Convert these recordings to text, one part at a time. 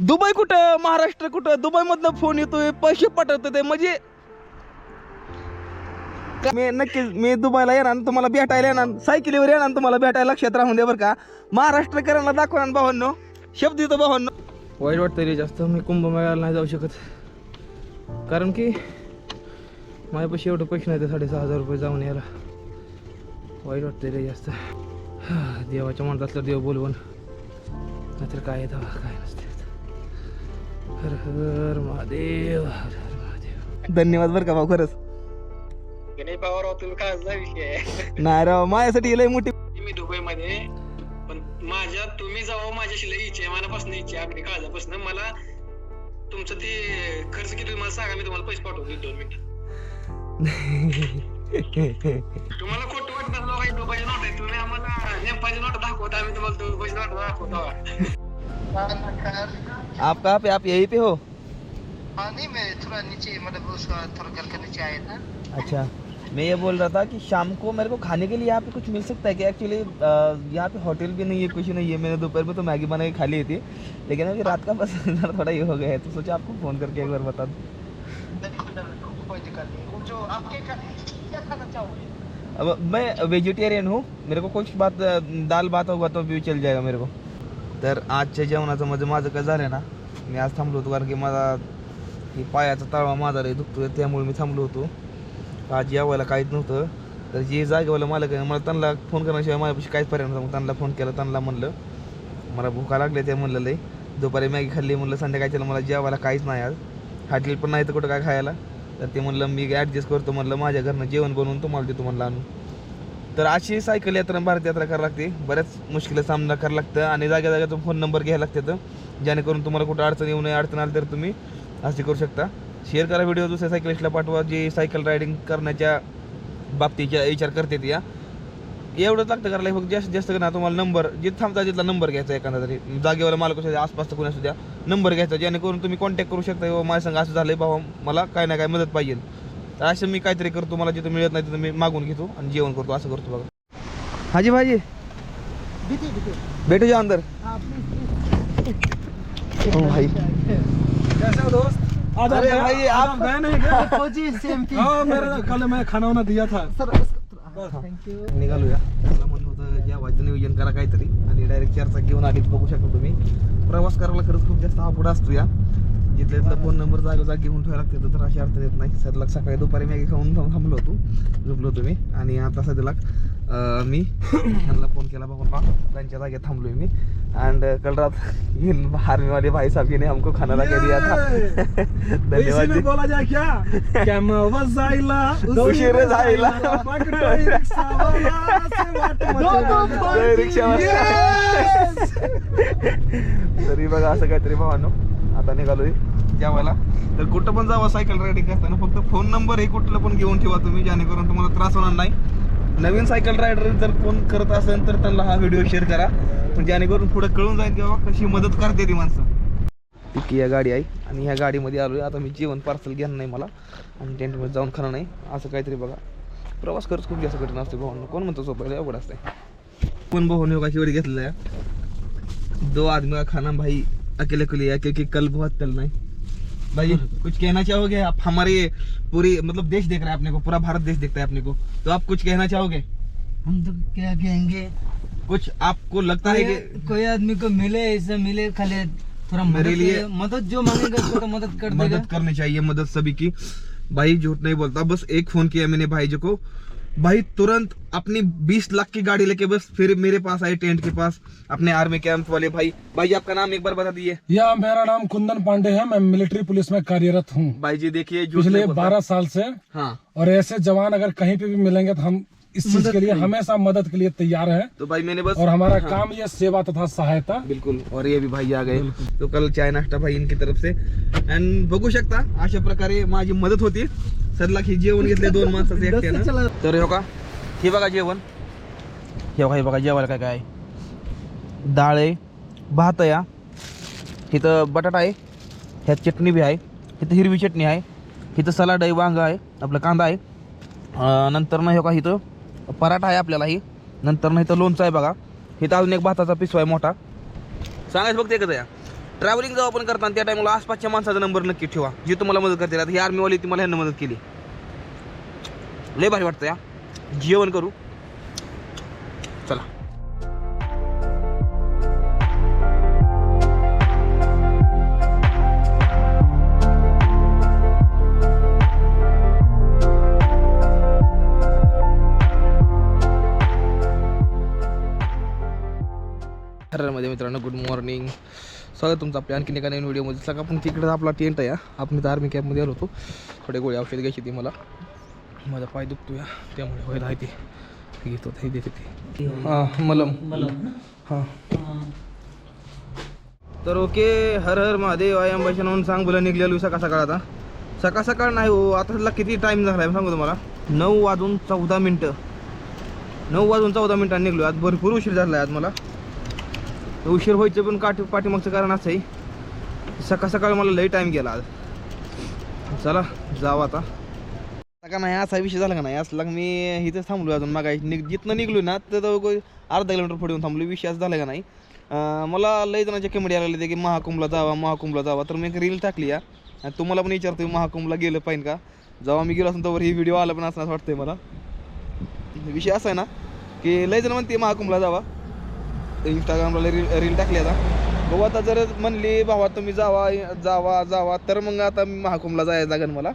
Dubai कुठं महाराष्ट्र कुठं? Dubai मधनं फोन येतोय पैसे पाठवतो ते. म्हणजे मी नक्कीच मी दुबईला येणार आणि तुम्हाला भेटायला येणार. सायकलीवर येणार तुम्हाला भेटायला लक्षात राहून दे बरं का. महाराष्ट्रकरांना दाखवणार भावांनो. शब्द देतो भावांनो. वाईट वाटतं रे जास्त. मी कुंभमेळ्याला नाही जाऊ शकत. कारण की माझ्यापाशी एवढं पैसे नाही ते साडेसहा हजार रुपये जाऊन यायला. वाईट वाटतं रे जास्त. देवाच्या मनात असलं देव बोलवून नाहीतर काय येतं काय नसते हर हर महादेव हर हर महादेव. धन्यवाद बरं का भाऊ खरंच. गणेश तुम्ही काळजा विषय नाही राव माझ्यासाठी लय मोठी मी दुबईमध्ये पण माझ्या तुम्ही जावं माझ्याशी लई इच्छा आहे. मनापासून इच्छा आहे अगदी काळजापासून. मला तुमचं ते खर्च किती मला सांगा मी तुम्हाला पैसे पाठवतो दोन मिनिटं. तुम्हाला खोटं वाटणार ना काही दुबईची नोट आहे तुम्ही आम्हाला नेपाळची नोट दाखवता आम्ही तुम्हाला दुबईची नोट दाखवतो. आप कहाँ पे? आप यहीं पे हो? हाँ नहीं मैं थोड़ा नीचे मतलब उसका थोड़ा घर के नीचे आया था। अच्छा मैं ये बोल रहा था कि शाम को मेरे को खाने के लिए यहाँ पे कुछ मिल सकता है क्या? एक्चुअली यहाँ पे होटल भी नहीं है कुछ नहीं है। मैंने दोपहर में तो मैगी बना के खा ली थी लेकिन अभी रात का बस थोड़ा ये हो गया है तो सोचा आपको फ़ोन करके एक बार बता दूँ। कोई दिक्कत नहीं। जो आपके क्या खाना चाहोगे? अब मैं वेजिटेरियन हूँ। मेरे को कुछ बात दाल बात होगा तो भी चल जाएगा मेरे को। तर आजच्या जेवणाचं म्हणजे माझं काय झालं ना मी आज थांबलो होतो कारण की माझा की पायाचा तळवा माझा रे दुखतोय त्यामुळे मी थांबलो होतो. आज यावायला काहीच नव्हतं. तर जे जागेवाला मालक आहे मला त्यांना फोन करण्याशिवाय माझ्यापाशी काहीच पर्याय नव्हता. मग त्यांना फोन केला त्यांना म्हणलं मला भुका लागल्या ते म्हणलं लय. दुपारी मॅगी खाल्ली म्हणलं संध्याकाळच्या मला जेवायला काहीच नाही आज. हॉटेल पण नाही तर कुठं काय खायला? तर ते म्हणलं मी ॲडजस्ट करतो. म्हणलं माझ्या घरनं जेवण बनवून तुम्हाला देतो म्हणलं आणून तर अशी सायकल यात्रा भारत यात्रा करावं लागते. बऱ्याच मुश्किल सामना करावं लागतं आणि जाग्या जाग्याचा फोन नंबर घ्यायला लागतात जेणेकरून तुम्हाला कुठं अडचण येऊ नये अडचण आली तर तुम्ही असे करू शकता. शेअर करा व्हिडिओ दुसऱ्या सायकलिस्टला पाठवा जे सायकल रायडिंग करण्याच्या बाबतीच्या विचार करतात या. एवढंच लागतं करायला फक्त जास्त जास्त ना तुम्हाला नंबर जिथं थांबता तिथला नंबर घ्यायचा एखादा तरी. जागेवाला मालक असू द्या आसपासचा कोणी असू द्या नंबर घ्यायचा जेणेकरून तुम्ही कॉन्टॅक्ट करू शकता किंवा माझ्या संग असं झालंय बाबा मला काय ना काय मदत पाहिजे. तर असं मी काहीतरी करतो मला जिथं मिळत नाही तिथं मी मागून घेतो आणि जेवण करतो असं करतो बघा. हाजी भाजी. बैठो जाओ अंदर ओ भाई. कैसे हो अरे भाई, आप- गए नहीं क्या? फौजी सेम हाँ मेरा कल मैं खाना वाना दिया था। निघालूया. मला म्हणलं होतं जेवायचं नियोजन करा काहीतरी. आणि डायरेक्ट चारचा घेऊन आली बघू शकता तुम्ही. प्रवास करायला खरंच खूप जास्त हा पुढं असतो या. जिथल्या तिथला फोन नंबर जागा जाग घेऊन ठेवायला लागते तर अशी अडचण येत नाही. सध्याला सकाळी दुपारी मॅगी खाऊन थांब- थांबलो होतो. झोपलो मी. आणि आता सध्याला मी ह्यांना फोन केला. बघून बा त्यांच्या जागेत थांबलोय मी. अँड कल रात इन आर्मी वाले भाई साहब ने हमको खाना ला के दिया था धन्यवाद जी. बोला जाए क्या? कैमवा जायला उशीर जायला. Yes! तरी बघा असं काहीतरी भावानो आता निघालोय. जेवायला तर कुठं पण जावा सायकल रायडिंग करताना फक्त फोन नंबर हे कुठलं पण घेऊन ठेवा तुम्ही जेणेकरून तुम्हाला त्रास होणार नाही. नवीन सायकल रायडर जर कोण करत असेल तर त्यांना हा व्हिडिओ शेअर करा. पण जेणेकरून पुढे कळून जाईल की बाबा कशी मदत करते ती माणसं. ती या गाडी आहे आणि ह्या गाडीमध्ये आलो आहे आता मी जेवण पार्सल घेणार नाही मला. आणि टेंटमध्ये जाऊन खाणार नाही. असं काहीतरी बघा. प्रवास करत खूप जास्त कठीण असते भाऊ कोण म्हणतो सोपं अवघड असते पण भाऊन योगा शेवटी घेतलेला आहे. दो आदमी का खाना भाई अकेले के लिए क्योंकि कल बहुत कल नाही. भाई कुछ कहना चाहोगे? आप हमारे पूरी मतलब देश देख रहा है अपने को पूरा भारत देश देखता है अपने को। तो आप कुछ कहना चाहोगे? हम तो क्या कहेंगे? कुछ आपको लगता है कोई, कि कोई आदमी को मिले ऐसे मिले खाली थोड़ा मेरे लिए- मदद जो मांगेगा उसको तो मदद कर देगा। मदद करनी चाहिए मदद सभी की। भाई झूठ नहीं बोलता बस एक फ़ोन किया मैंने भाई जी को। भाई तुरंत अपनी 20 लाख की गाड़ी लेके बस फिर मेरे पास आए टेंट के पास अपने आर्मी कैंप वाले। भाई भाई आपका नाम एक बार बता दिए या मेरा नाम कुंदन पांडे है मैं मिलिट्री पुलिस में कार्यरत हूँ। भाई जी देखिए पिछले। बारह साल से हाँ। और ऐसे जवान अगर कहीं पे भी मिलेंगे तो हम इस चीज के लिए हमेशा मदद के लिए तैयार हैं। तो भाई मैंने बस और हमारा हाँ, काम ये सेवा तथा सहायता। बिलकुल और ये भी भाई आ गए। तो कल चाय नाश्ता भाई इनकी तरफ से। अँड बघू शकता अशा प्रकारे माझी मदत होती. सदला की जेवण घेतले दोन माणसाचे एकट्यानं तर हे बघा हे बघा जेवण. हे बघा हे बघा जेवायला काय काय डाळ आहे भात हा. इथं बटाटा आहे. ह्यात चटणी बी आहे. इथं हिरवी चटणी आहे. इथं सलाड आहे वांग आहे. आपलं कांदा आहे. नंतर ना हे बघा इथं पराठा आहे आपल्याला ही नंतर नाही तर लोणचं आहे बघा. इथं अजून एक भाताचा पिसवा आहे मोठा. सांगायचं बघते एकच या ट्रॅव्हलिंग जेव्हा आपण करताना त्या टायमाला आसपासच्या माणसाचा नंबर नक्की ठेवा. जी तुम्हाला मदत करते आता ही आर्मीवाली ती मला ह्यांना मदत केली. लय भारी वाटतं या. जेवण करू. चला. मध्ये मित्रांनो गुड मॉर्निंग स्वागत तुमचं आपल्या आणखीन एका नवीन व्हिडिओमध्ये सगळं आपण तिकडे आपला टेंट आहे. आपण इथं आर्मी कॅम्पमध्ये आलो होतो. थोडे गोळी औषध घ्यायची ती मला. माझा पाय दुखतो या त्यामुळे व्हायला आहे ते. घेतो हे देते ते. हां मलम. हां. तर ओके हर हर महादेव आय भाषा म्हणून सांग बोला निघलेलो सकाळ सकाळ आता. सकाळ सकाळ नाही हो आता किती टाईम झाला आहे सांगू तुम्हाला. नऊ वाजून चौदा मिनटं. नऊ वाजून चौदा मिनटांनी निघलो आज भरपूर उशीर झाला आहे आज मला. उशीर व्हायचं पण काठी पाठीमागचं कारण असं आहे सकाळ सकाळ मला लई टाईम गेला आज. चला जाऊ आता. का नाही? असा विषय झाला का नाही? असला मी इथंच थांबलो अजून. मग निघ जिथनं निघलो ना तर अर्धा किलोमीटर पुढे येऊन थांबलो विषय असं झाला का नाही? मला लई जणांच्या कमेडी आलेले होते की महाकुंभला जावा महाकुंभला जावा. तर मी एक रील टाकली या आणि तुम्हाला पण विचारतोय महाकुंभला गेलं पाहिजे का? जेव्हा मी गेलो असं तर ही व्हिडिओ आला पण असं असं वाटतंय मला. विषय असा आहे ना की लई जण म्हणते महाकुंभला जावा. इंस्टाग्रामला रील रील टाकली आता. बघू आता जर म्हणली भावा तुम्ही जावा जावा जावा तर मग आता मी महाकुंभला जायचं लागेल मला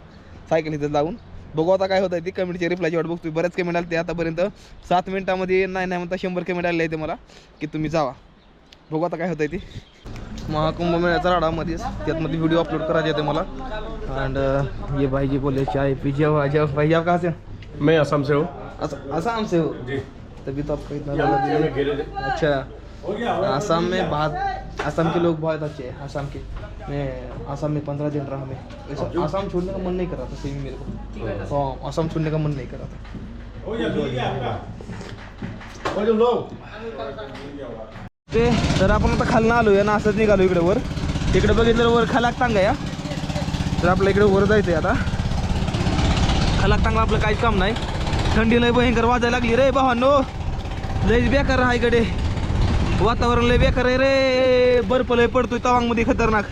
सायकल इथं जाऊन. बघू आता काय होत आहे ती कमेंटची रिप्लायची वाट बघतोय. बरेच कमेंट आले ते आतापर्यंत. सात मिनिटामध्ये नाही नाही म्हणता शंभर कमेंट आले ते मला की तुम्ही जावा. बघू आता काय होत आहे ती. महाकुंभ मेळ्याचा राडामध्येच त्यातमध्ये व्हिडिओ अपलोड करायचे होते मला. अँड ये भाई जी बोले चाय पी जेवा जेवा. भाई आप कहाँ से हो? मैं असम से हूँ। असम असम से हो? जी. तभी तो आपका इतना। अच्छा. असम में बहुत असम के लोग बहुत अच्छे हैं असम के। मैं असम में पंद्रह दिन रहा मैं। असम छोड़ने का मन नहीं कर रहा था सही में मेरे को। हाँ असम छोड़ने का मन नहीं कर रहा था। ते तर आपण आता खालनं आलो या ना असंच निघालो इकडे वर. तिकडे बघितलं वर खलाक टांगा या. तर आपल्या इकडे वर जायचंय आता. खलाक टांगा आपलं काहीच काम नाही. थंडी लय भयंकर वाजायला लागली रे भावांनो. लय बेकार आहे इकडे. वातावरण लय बेकार आहे रे. बर्फ लय पडतोय तवांगमध्ये खतरनाक.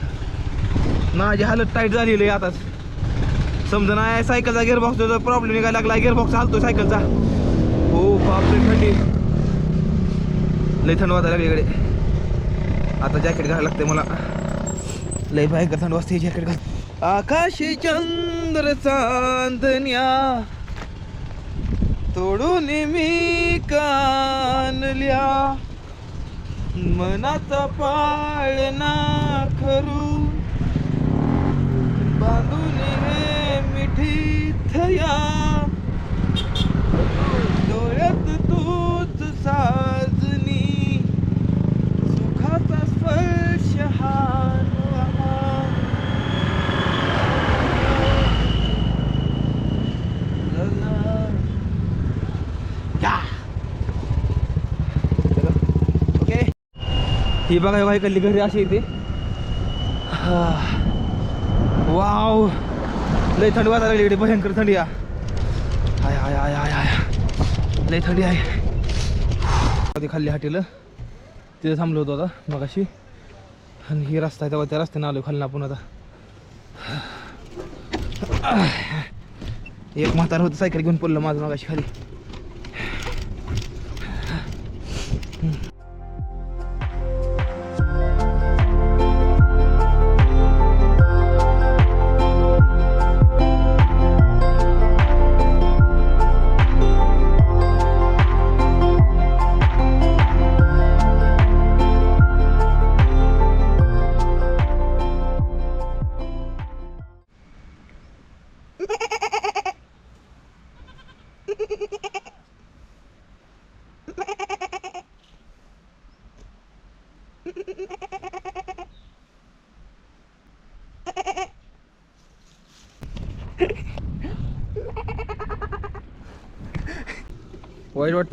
माझी हालत टाईट झालेली आहे आताच समजा नाही सायकलचा गिअरबॉक्सचा प्रॉब्लेम निघायला लागला गिअरबॉक्स हालतो सायकलचा हो बापरे थंडी. लय थंड वाजायला लागली इकडे. आता जॅकेट घालायला लागते मला. लय भयंकर थंड वाजते जॅकेट घाल आकाशी चंद्र चांदण्या तोडून मी कानल्या. मनाचा पाळणा खरू. बांधून हे मिठी थया. डोळ्यात तूच साजनी सुखाचा स्पर्श हा या ओके ही बघा बघा इकडली घरी अशी येते वाव. लय थंडी वाजायला लागली इकडे भयंकर थंडी आय हाय आय आय आय लय थंडी आहे. मध्ये खाल्ली हाटेल. तिथे थांबलो होतो आता मगाशी. आणि ही रस्ता आहे तेव्हा त्या रस्त्याने आलो खाल्ला आपण आता. एक म्हातार होतं सायकल घेऊन पडलं माझं मगाशी खाली.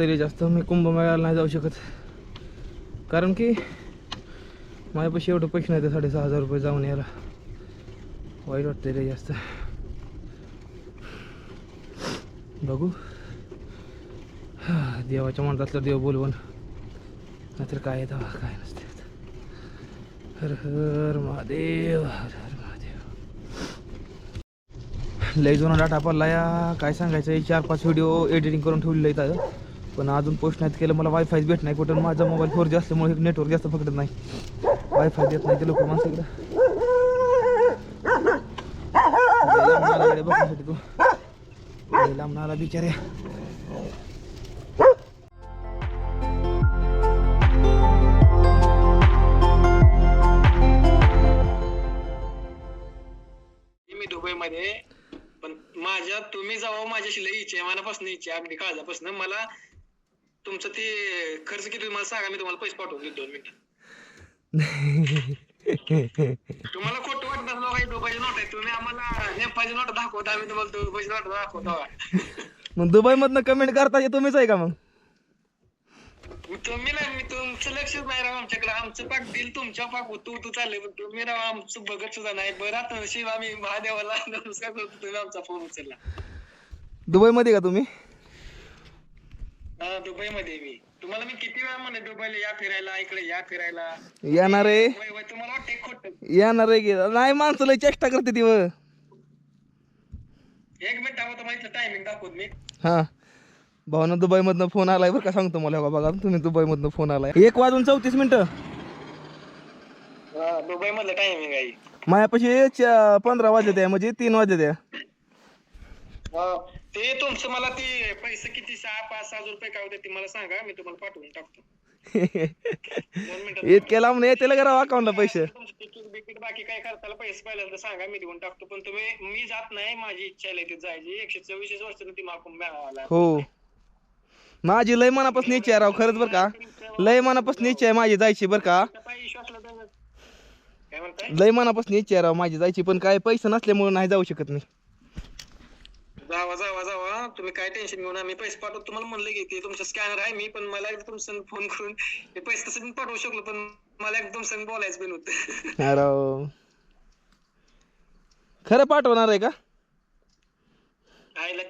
तरी जास्त मी कुंभमेळ्याला नाही जाऊ शकत. कारण की माझ्यापाशी एवढं पैसे नाही ते साडेसहा हजार रुपये जाऊन यायला. वाईट वाटतं रे जास्त. बघू. देवाच्या मनात असलं देव बोलवून. नाहीतर काय आहे काय नसते. हर हर महादेव हर हर महादेव. लय जुना डाटा पडला या. काय सांगायचं? चार पाच व्हिडिओ एडिटिंग करून ठेवलेलं आहे पण अजून पोस्ट नाहीत केलं. मला वायफाय भेट नाही कुठं माझा मोबाईल फोर जी असल्यामुळे नेटवर्क जास्त पकडत नाही. वायफाय देत नाही ते लोक माणसाकडे बघण्यासाठी तू. लांब मी दुबई मध्ये पण माझ्या तुम्ही जावं माझ्याशी लई इच्छा आहे. मनापासून इच्छा आहे, अगदी काळजापासून. मला तुमचं ते खर्च किती मला सांगा मी तुम्हाला पैसे पाठवून देतो दोन मिनिटं. तुम्हाला खोटं वाटत असलं काही दुबईची नोट आहे तुम्ही आम्हाला नेपाळची नोट दाखवता आम्ही तुम्हाला दुबईची नोट दाखवतो. मग दुबईमधनं कमेंट करता हे तुम्हीच आहे का मग? मी तुम्ही नाही मी तुमचं लक्षच नाही राव आमच्याकडे. आमचं पाक दिल तुमच्या पाक तू तू चाललंय. पण तुम्ही राव आमचं बघत सुद्धा नाही. बरं आता शिव आम्ही महादेवाला नमस्कार करतो तुम्ही आमचा फोन उचलला. दुबईमध्ये का तुम्ही? हा दुबई मध्ये मी. तुम्हाला मी किती वेळा म्हणे दुबईला या फिरायला इकडे या फिरायला? येणार आहे. वय वय तुम्हाला वाटते खोट. येणार आहे की? नाही माणसं लय चेष्टा करते ती व एक मिनिट थांबा तुम्हाला टायमिंग दाखवत मी. हा. भावना दुबईमधनं फोन आलाय बरं का? सांगतो मला बघा तुम्ही दुबईमधनं फोन आलाय. एक वाजून चौतीस मिनिटं. हा दुबई मधलं टायमिंग आहे. मायापाशी च- पंधरा वाजले त्या म्हणजे तीन वाजले त्या. हा. ते तुमचं मला ते पैसे किती? सहा पाच सहा हजार रुपये काय होते ते मला सांगा मी तुम्हाला पाठवून टाकतो. दोन मिनिटं इतक्या लांब येते राव अकाउंटला पैसे? तुमचं तिकीट बिकीट बाकी काय करताना पैसे तर सांगा मी देऊन टाकतो. पण तुम्ही मी जात नाही माझी इच्छा आहे तिथे जायची. एकशे चोवीस वर्ष ती माकून मिळाला हो. माझी लय मनापासून इच्छा आहे राव खरंच बरं का? लय मनापासून इच्छा आहे माझी जायची बरं का? पायी विश्वासला तर काय म्हणताय? लय मनापासून इच्छा आहे राव माझी जायची पण काय पैसे नसल्यामुळे नाही जाऊ शकत मी. जावा जावा जावा. तुम्ही काय टेन्शन घेऊ ना मी पैसे पाठवतो. तुम्हाला म्हणलं की ते तुमचं स्कॅनर आहे. मी पण मला एकदा तुमचं फोन करून ते पैसे तसं मी पाठवू शकलो पण मला एकदम तुमचं बोलायचं पण होतं खरं पाठवणार आहे का? आईला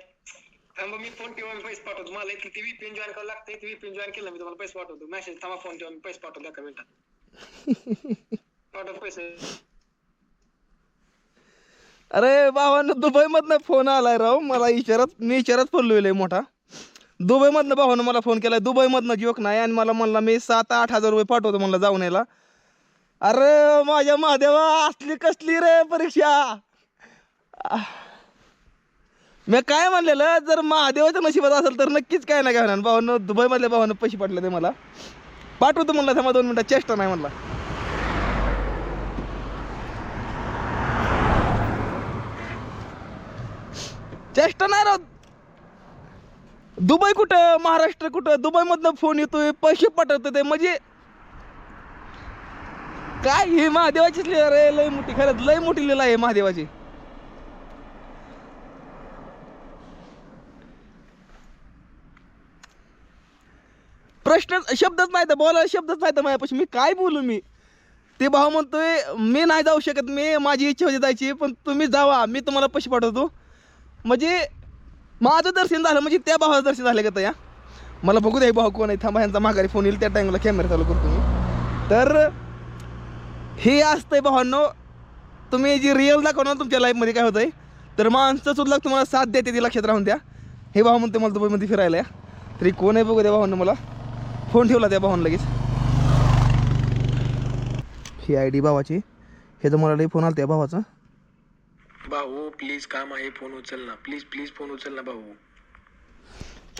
थांबा मी फोन ठेवा मी पैसे पाठवतो. मला इथली ती व्हीपीएन जॉईन करावं लागते ती व्हीपीएन जॉईन केलं मी तुम्हाला पैसे पाठवतो. मेसेज थांबा फोन ठेवा मी पैसे पाठवतो एका मिनिटात. पाठवतो पैसे. अरे भावानं दुबईमधनं फोन आलाय राव. मला इचारत मी इचारत लय मोठा. दुबईमधनं भावानं मला फोन केलाय. दुबईमधनं जोक नाही आणि मला म्हणला मी सात आठ हजार रुपये पाठवतो म्हणलं जाऊन यायला अरे माझ्या महादेवा असली कसली रे परीक्षा? मी काय म्हणलेलं? जर महादेवाच्या नशिबात असेल तर नक्कीच काय नाही काय होणार भावानं दुबईमधल्या भावानं पैसे पाठले ते मला. पाठवतो म्हणलं थांबा दोन मिनटं. चेष्टा नाही म्हणला. चेष्टा नाही राहत. दुबई कुठं? महाराष्ट्र कुठं? दुबई मधनं फोन येतोय पैसे पाठवतो ते. म्हणजे काय हे महादेवाचीच लिला रे लय मोठी खरंच लय मोठी लिहिलं आहे महादेवाची. प्रश्न शब्दच नाही तर बोलायला शब्दच नाही तर माझ्यापाशी. मी काय बोलू मी? ते भाऊ म्हणतोय मी नाही जाऊ शकत मी माझी इच्छा होती जायची पण तुम्ही जावा मी तुम्हाला पैसे पाठवतो. म्हणजे माझं दर्शन झालं म्हणजे त्या भावाचं दर्शन झालं का या मला बघू द्या भाऊ कोण आहे. थांबा ह्यांचा माघारी फोन येईल त्या टाईमला कॅमेरा चालू करतो मी. तर हे असतंय भावांनो तुम्ही जी रिअल दाखवणार तुमच्या लाईफमध्ये काय होतंय तर माणसं सुद्धा तुम्हाला साथ देते ती लक्षात राहून द्या. हे भाऊ म्हणते मला दुबईमध्ये फिरायला या. तरी कोण आहे बघू द्या भावांना मला? फोन ठेवला त्या भावानं लगेच. ही आय डी भावाची. हे तर मला लई फोन आला त्या भावाचा. भाऊ प्लीज काम आहे फोन उचल ना प्लीज प्लीज फोन उचल ना भाऊ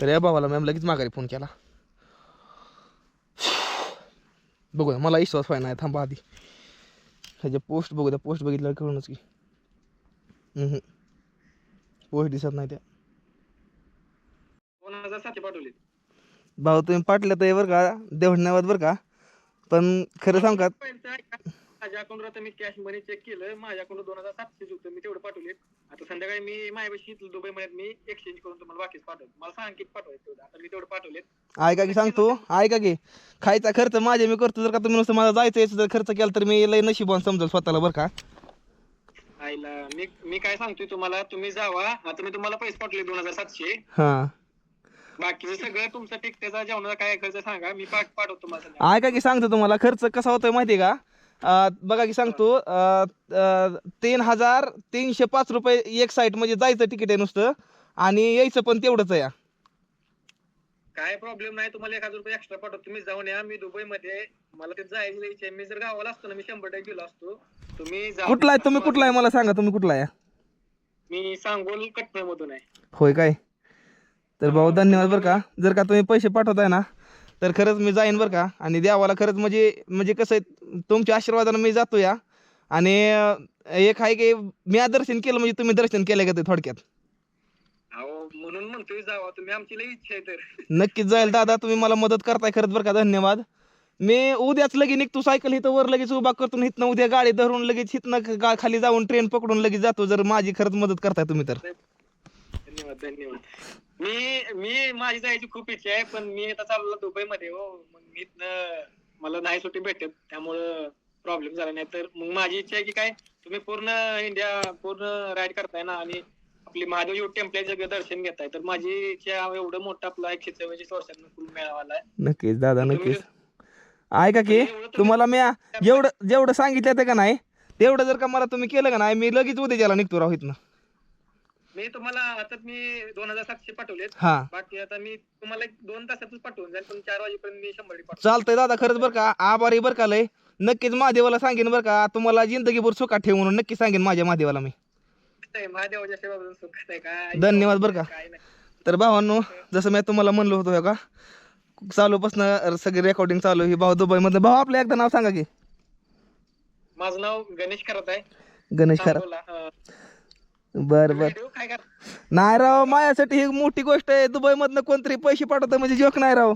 तर या भावाला मॅम लगेच माघारी फोन केला. बघू मला विश्वास व्हाय नाही थांबा आधी. ह्याच्या पोस्ट बघू द्या पोस्ट बघितल्यावर कळूनच की. पोस्ट दिसत नाही त्या. भाऊ तुम्ही पाटलं तर बरं का देवण्यावर बरं का. पण खरं सांग का? माझ्या अकाउंटवर आता मी कॅश मनी चेक केलं. माझ्या अकाउंट दोन हजार सातशे होतं. मी तेवढं पाठवले आता संध्याकाळी मी माझ्यापाशी दुबई मध्ये मी एक्सचेंज करून तुम्हाला बाकीच पाठवतो. मला सांग किती पाठवायचं तेवढं. आता मी तेवढं पाठवलेत. ऐका की सांगतो ऐका की. खायचा खर्च माझे मी करतो. जर का तुम्ही नुसतं मला जायचं यायचं जर खर्च केला तर मी लय नशिबान समजेल स्वतःला बरं का. आईला मी मी काय सांगतोय तुम्हाला? तुम्ही जावा. आता मी तुम्हाला पैसे पाठवले दोन हजार सातशे. हां. बाकीचं सगळं तुमचं टिकट्याचा जेवणाचा काय खर्च सांगा. मी पाठ पाठवतो तुम्हाला. ऐका की सांगतो तुम्हाला. खर्च कसा होतोय माहिती आहे का? बघा की सांगतो तीन हजार तीनशे पाच रुपये एक साईड म्हणजे जायचं तिकीट आहे नुसतं आणि यायचं पण तेवढंच आहे. काय प्रॉब्लेम नाही तुम्हाला एक हजार रुपये एक्स्ट्रा पाठवतो. तुम्ही जाऊन या मी दुबई मध्ये मला ते जायची इच्छा मी जर गावाला असतो ना मी शंभर टक्के गेलो असतो. तुम्ही कुठला आहे? तुम्ही कुठला आहे? मला सांगा तुम्ही कुठला आहे? मी सांगोल कटणे मधून आहे. होय काय? तर भाऊ धन्यवाद बरं का. जर का तुम्ही पैसे पाठवताय ना तर खरंच मी जाईन बरं का. आणि देवाला खरंच म्हणजे म्हणजे कसं आहे तुमच्या आशीर्वादानं मी जातो या. आणि एक आहे की मी दर्शन केलं म्हणजे तुम्ही दर्शन केलं का ते थोडक्यात? अहो म्हणून म्हणतोय जावा. तुम्ही आमची लई इच्छा आहे तर. नक्कीच जाईल दादा तुम्ही मला मदत करताय खरंच बरं का. धन्यवाद. मी उद्याच लगेच निघतो सायकल इथं वर लगेच उभा करतो इथनं उद्या गाडी धरून लगेच इथनं गा- खाली जाऊन ट्रेन पकडून लगेच जातो. जर माझी खरंच मदत करताय तुम्ही तर. धन्यवाद धन्यवाद. मी मी माझी जायची खूप इच्छा आहे पण मी आता चाललो दुबई मध्ये हो. मग मी मला नाही सुट्टी भेटत त्यामुळं प्रॉब्लेम झाला नाही. तर मग माझी इच्छा आहे की काय तुम्ही पूर्ण इंडिया पूर्ण राईड करताय ना आणि आपली महादेव युथ टेम्पलेचं दर्शन घेताय तर माझी इच्छा एवढं मोठं आपला एकशे चव्वेचाळीस वर्षांना मेळावाला आहे. नक्कीच दादा नक्कीच. ऐका की तुम्हाला मी जेवढं जेवढं सांगितलं ते का नाही तेवढं जर का मला तुम्ही केलं का नाही मी लगेच उद्या ज्याला निघतो राहू इथनं. मी तुम्हाला आता मी दोन हजार सातशे पाठवलेत. हा. बाकी आता मी तुम्हाला एक दोन तासातच पाठवून जाईल पण चार वाजेपर्यंत मी शंभर पाठवतो चालतंय दादा खरंच बरं का? आभारी बरं का लय? नक्कीच महादेवाला सांगेन बरं का तुम्हाला जिंदगीभर सुखात ठेवू म्हणून नक्की सांगेन माझ्या महादेवाला मी. नाही, महादेवाच्या सेवा सुख आहे काय धन्यवाद बरं का. काय नाही. तर भावांनो जसं मी तुम्हाला म्हणलो होतो का चालूपासून सगळी रेकॉर्डिंग चालू ही भाऊ दुबईमधलं. भाऊ आपलं एकदा नाव सांगा की. माझं नाव गणेश करत आहे. गणेश खरा सांगोला. अं, बर बर. व्हिडिओ काय कर नाही राव माझ्यासाठी ही मोठी गोष्ट आहे. दुबईमधनं कोणतरी पैसे पाठवतं म्हणजे जोक नाही राव.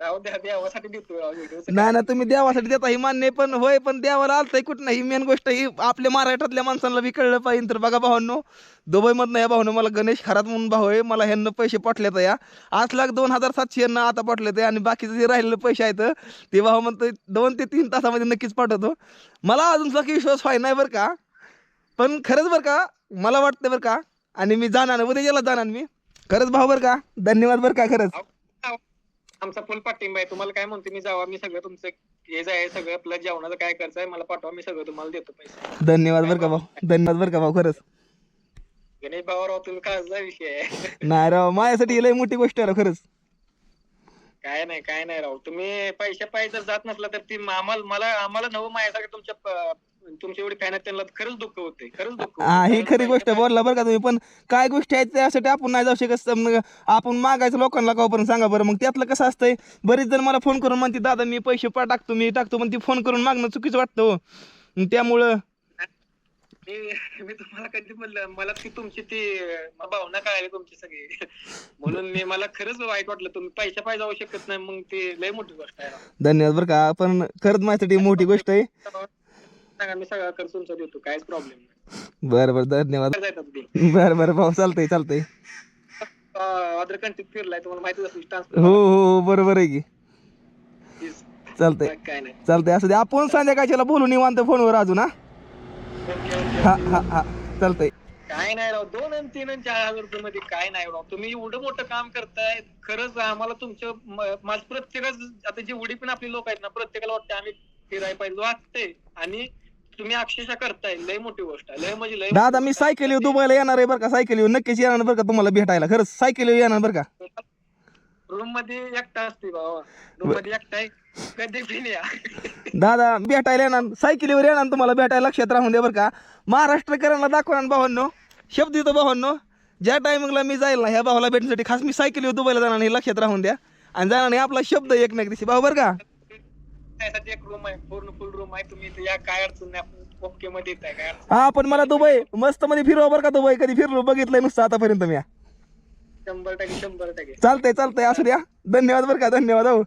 राहू द्या देवासाठी देतो राव व्हिडिओ नाही ना तुम्ही देवासाठी देता ही मान्य आहे, पण होय पण देवाला आलतंय कुठं नाही मेन गोष्ट ही आपल्या महाराष्ट्रातल्या माणसांना बी कळलं पाहिजे तर बघा भावांनो. दुबईमधनं या भाऊनं मला गणेश खरात म्हणून भाऊ आहे. मला ह्यांना पैसे पाठलेत या. आठ लाख दोन हजार सातशे यांना आता पाठले आणि बाकीचे जे राहिलेले पैसे आहेत ते भाऊ म्हणतो दोन ते तीन तासामध्ये नक्कीच पाठवतो. मला अजून बाकी विश्वास व्हाय नाही बरं का. पण खरंच बरं का मला वाटतं बरं का आणि मी जाणार उद्या गेला जाणार मी. खरंच भाऊ बरं का धन्यवाद बरं का खरंच. आमचा फुल पाठिंबा आहे. तुम्हाला काय म्हणते मी जावा मी सगळं तुमचं हे जे आहे सगळं प्लस जेवणाचं काय खर्च आहे मला पाठवा मी सगळं तुम्हाला देतो पैसे. धन्यवाद बरं का भाऊ. धन्यवाद बरं का भाऊ खरंच. गणेश भावाराव तुम्ही काळजा विषय आहे. नाही राव माझ्यासाठी ही लय मोठी गोष्ट आहे राव खरंच. काय नाही काय नाही राव. तुम्ही पैसे पाहिजे जर जात नसला तर ती आम्हाला मला आम्हाला नवं माझ्यासारखं तुमच्या तुमची एवढी फॅन आहेत त्यांना खरंच दुःख होते खरंच दुःख. हा ही खरी गोष्ट बोलला बरं का तुम्ही पण काय गोष्टी आहेत त्यासाठी आपण नाही जाऊ शकत सम- आपण मागायचं लोकांना का पण सांगा बरं. मग त्यातलं कसं असतंय बरेच जण मला फोन करून म्हणते दादा मी पैसे पा टाकतो मी टाकतो. पण ती फोन करून मागणं चुकीचं वाटतं हो. मग त्यामुळं मी मी तुम्हाला कधी म्हणलं मला ती तुमची ती अं, भावना कळाली तुमची सगळी. म्हणून मी मला खरंच वाईट वाटलं तुम्ही पैसे पाहिजे जाऊ शकत नाही मग ती लय मोठी गोष्ट आहे. धन्यवाद बरं का पण खरंच माझ्यासाठी मोठी गोष्ट आहे. सांगा मी सगळा खर्च तुमचा देतो काहीच प्रॉब्लेम नाही. बरं बरं धन्यवाद. बरं बरं भाऊ चालतंय चालतंय. अदर कंट्रीत फिरलाय तुम्हाला माहितीच असेल हो ट्रान्सफर हो हो बरोबर आहे की. चालतंय. काय नाही. चालतंय असं दे. आपण संध्याकाळच्याला बोलू निवांत फोनवर अजून हा? ओके ओके हा हा हा. चालतंय. काय नाही राव दोन आणि तीन आणि चार हजार रुपये मध्ये काय नाही राव. तुम्ही एवढं मोठं काम करताय खरंच आम्हाला तुमचं म- माझं प्रत्येकच आता जे उडी पण आपली लोक आहेत ना प्रत्येकाला वाटतं आम्ही फिरायला पाहिजे वाटतंय आणि तुम्ही अक्षरशः करताय. लय मोठी गोष्ट आहे. लय म्हणजे लय दादा मी सायकल येऊ दुबईला येणार आहे बरं का? सायकल येऊ. नक्कीच येणार बरं का तुम्हाला भेटायला? खरंच सायकल येऊ येणार बरं का? रूममध्ये एकटा असते बाबा रूममध्ये एकटा आहे. कधी पण या. दादा भेटायला येणार. सायकलीवर येणार तुम्हाला भेटायला. लक्षात राहून दे बरं का. महाराष्ट्रकरांना दाखवणार भावांनो. शब्द देतो भावांनो. ज्या टायमिंगला मी जाईल ना ह्या भावाला भेटण्यासाठी खास मी सायकलीवर दुबईला जाणार हे लक्षात राहून द्या. आणि जाणार नाही आपला शब्द एक ना एक दिवशी भाऊ बरं का? त्यासाठी एक रूम आहे पूर्ण फुल रूम आहे. तुम्ही इथे या काय अडचण नाही. आपण ओके मध्ये येत आहे काय अडचण हा पण मला दुबई मस्त मध्ये फिरवा बरं का दुबई. कधी फिरलो बघितलंय नुसतं आतापर्यंत मी. शंभर टक्के शंभर टक्के. चालतंय चालतंय. असू द्या. धन्यवाद बरं का धन्यवाद हो.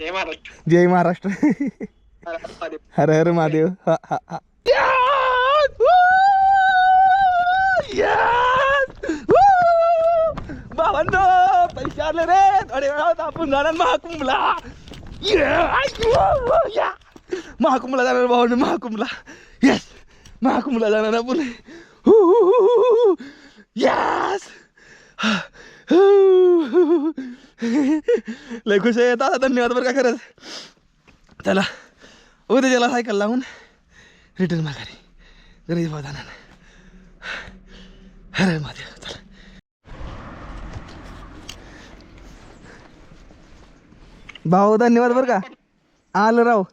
जय महाराष्ट्र. जय महाराष्ट्र. हर हर महादेव. हर हर महादेव. हा हा हा. पैसे आले रे. थोडे वेळात आपण जाणार महाकुंभला. महाकुंभला जाणार भावाने महाकुंभला. येस महाकुंभला जाणार आपण. यस लय खुश आहे. दादा धन्यवाद बरं का खरंच. चला. उद्याच्याला सायकल लावून रिटर्न माघारी. गणेश भाऊ जाणार. हरे महादेव चला. भाऊ धन्यवाद बरं का. आलं राव.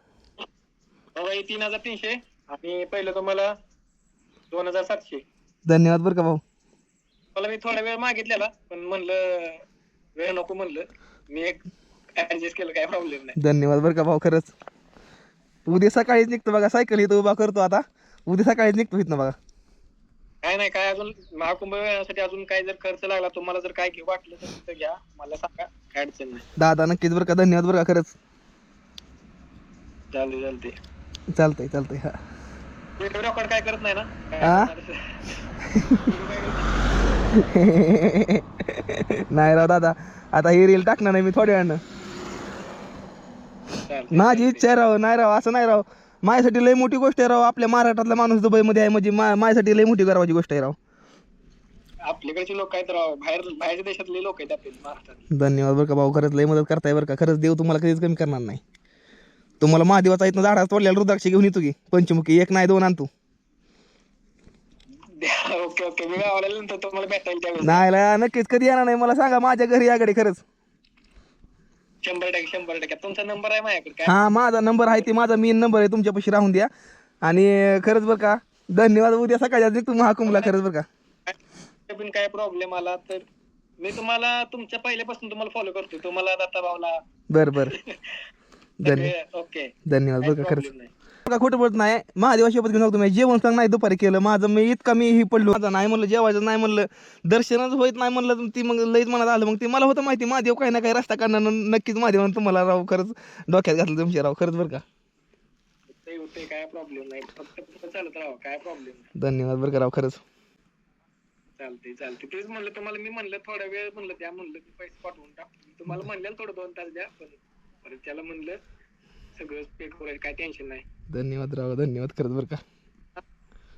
बाबा हे तीन हजार तीनशे आणि पहिलं तुम्हाला दोन हजार सातशे. धन्यवाद बरं का भाऊ. मला मी थोडा वेळ मागितलेला पण म्हणलं वेळ नको म्हणलं. मी एक ऍडजस्ट केलं काय प्रॉब्लेम नाही. धन्यवाद बरं का भाऊ खरंच. उद्या सकाळीच निघतो बघा सायकल इथं उभा करतो आता. उद्या सकाळीच निघतो इथनं बघा. काय नाही काय अजून महाकुंभ मेळ्यासाठी अजून काय जर खर्च लागला तुम्हाला जर काय वाटलं तर तिथं घ्या. मला सांगा काय अडचण नाही. दादा नक्कीच बरं का. धन्यवाद बरं का खरंच. चालते चालते चालतंय चालतंय हा. व्हिडिओ रेकॉर्ड काय करत नाही ना? नाही राव दादा. आता ही रील टाकणार नाही मी थोड्या वेळानं. माझी इच्छा आहे राव. नाही राव असं नाही राव. माझ्यासाठी लई मोठी गोष्ट आहे राव. आपल्या महाराष्ट्रातला माणूस दुबईमध्ये आहे म्हणजे मा- माझ्यासाठी लई मोठी गरवाची गोष्ट आहे राव. आपल्याकडचे लोक आहेत राव. बाहेर बाहेरच्या देशातले लोक आहेत आपले महाराष्ट्रात धन्यवाद बरं का भाऊ. खरंच लई मदत करताय बरं का. खरंच देव तुम्हाला कधीच कमी करणार नाही. तुम्हाला महादेवाचा इथनं झाडा तोडलेला रुद्राक्ष घेऊन येतो की. पंचमुखी. एक नाही दोन आणतो ओके ओके. मी गावाला नंतर तुम्हाला भेटायला त्यावेळेस नाही ला, नक्कीच. कधी येणार नाही. मला सांगा. माझ्या घरी याकडे खरंच. शंभर टक्के शंभर टक्के. तुमचा नंबर आहे माझ्याकडे काय? हा माझा नंबर आहे ते माझा मेन नंबर आहे. तुमच्यापाशी राहून द्या. आणि खरंच बरं का धन्यवाद. उद्या सकाळच्या निघतो महाकुंभला खरंच बरं का. पण काय प्रॉब्लेम आला तर मी तुम्हाला तुमच्या पहिल्यापासून तुम्हाला फॉलो करतो तुम्हाला दत्ता भाऊला बरं. बरं धन्यवाद ओके धन्यवाद बरं का खरंच. प्रॉब्लेम नाही. बघा खोटं बोलत नाही? महादेवा शपथ घेऊन तुम्ही. जेवण सांग नाही दुपारी केलं. माझं मी इतका मी ही पडलो. माझं नाही म्हणलं जेवायचं नाही म्हणलं. दर्शनच होत नाही म्हणलं. ती मग लईच मनात आलं. मग ती मला होतं माहिती. महादेव काही ना काही रस्ता काढणार. नक्कीच महादेवानं तुम्हाला राव खरंच डोक्यात घातलं तुमच्या राव. खरंच बरं का? काय प्रॉब्लेम नाही. फक्त फक्त चालत राहा काय प्रॉब्लेम धन्यवाद बरं का राव खरंच. चालते चालते तेच म्हणलं तुम्हाला मी म्हणलं थोडा वेळ म्हणलं त्या म्हणलं की पैसे पाठवून टाक तुम्हाला म्हणलं थोडं दोन तास द्या. पण परत त्याला म्हणलं सगळं पे करायचं काय टेन्शन नाही. धन्यवाद राव धन्यवाद खरंच बरं का.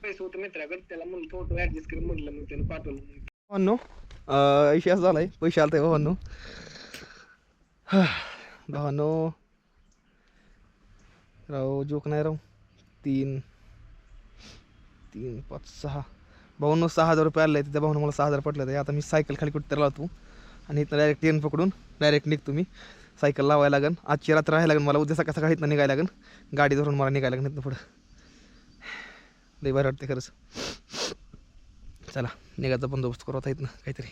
पैसे होतं मित्राकडे त्याला म्हणलं थोडं ऍडजस्ट करून म्हणलं मग त्यानं पाठवलं मग भावांनो ऐशी असं झालाय पैसे आलते भावांनो. भावांनो राव जोक नाही राव. तीन तीन पाच सहा. भावांनो सहा हजार रुपये आले त्या भावानं मला सहा हजार पटले ते आता मी सायकल खाली कुठं तर लावतो. आणि इथं डायरेक्ट ट्रेन पकडून डायरेक्ट निघतो मी. सायकल लावायला लागेल आजची रात्र राहायला लागेल मला. उद्या सकाळ सकाळी इथनं निघायला लागेल गाडी धरून मला निघायला लागेल इथनं पुढं. लई बरं वाटते खरंच. चला निघायचा बंदोबस्त करू आता इथनं काहीतरी.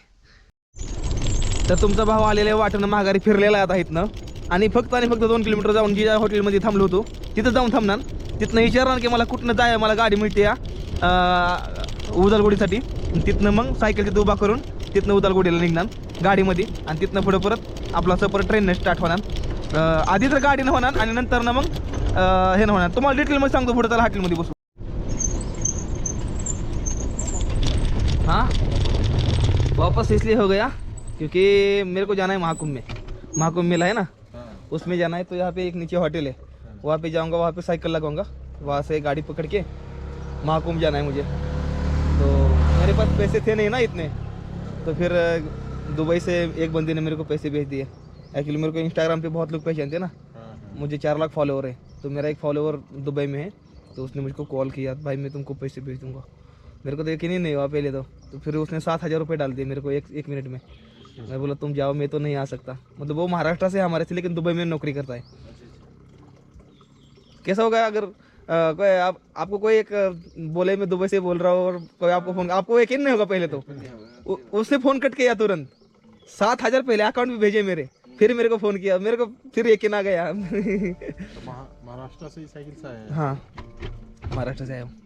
तर तुमचा भाव आलेला आहे वाटेनं माघारी फिरलेला आहे आता इथनं. आणि फक्त आणि फक्त दोन किलोमीटर जाऊन जी हॉटेलमध्ये थांबलो होतो तिथं जाऊन थांबणार. तिथनं विचारणार की मला कुठनं जाय मला गाडी मिळते या उदलगुडीसाठी. तिथनं मग सायकल तिथं उभा करून तिथनं उदलगुडीला निघणार. गाडीमध्ये आणि तिथनं पुढं परत आपला सफर ट्रेननं स्टार्ट होणार. आधी तर गाडीनं होणार आणि नंतर ना मग हे न होणार. तुम्हाला डिटेलमध्ये सांगतो पुढं त्याला हॉटेलमध्ये बसू. हाँ? वापस इसलिए हो गया क्योंकि मेरे को जाना है महाकुंभ में. महाकुंभ मेला है ना? उसमें जाना है तो यहाँ पे एक नीचे होटल है. वहाँ पे जाऊँगा वहाँ पे साइकिल लगाऊंगा. वहाँ से गाड़ी पकड़ के महाकुंभ जाना है मुझे. तो मेरे पास पैसे थे नहीं ना इतने. तो फिर दुबई से एक बंदे ने मेरे को पैसे भेज दिए। एक्चुअली मेरे को इंस्टाग्राम पे बहुत लोग पहचानते हैं ना। मुझे चार लाख फॉलोवर है। तो मेरा एक फॉलोवर दुबई में है। तो उसने मुझको कॉल किया भाई मैं तुमको पैसे भेज दूँगा। मेरे को तो यकीन ही नहीं हुआ पहले तो। तो फिर उसने सात हज़ार रुपये डाल दिए मेरे को एक एक मिनट में। मैं बोला तुम जाओ मैं तो नहीं आ सकता। मतलब वो महाराष्ट्र से है हमारे से लेकिन दुबई में नौकरी करता है। कैसा होगा अगर अ, कोई आप आपको कोई एक बोले मैं दुबई से बोल रहा हूँ और कोई आपको फ़ोन आपको यकीन नहीं होगा पहले तो। उसने फ़ोन कट किया तुरंत। सात हजार पहले अकाउंट में भेजे मेरे। फिर मेरे को फोन किया। मेरे को फिर यकीन आ गया। महाराष्ट्र से ही साइकिल से हैं। हाँ महाराष्ट्र से आया हूँ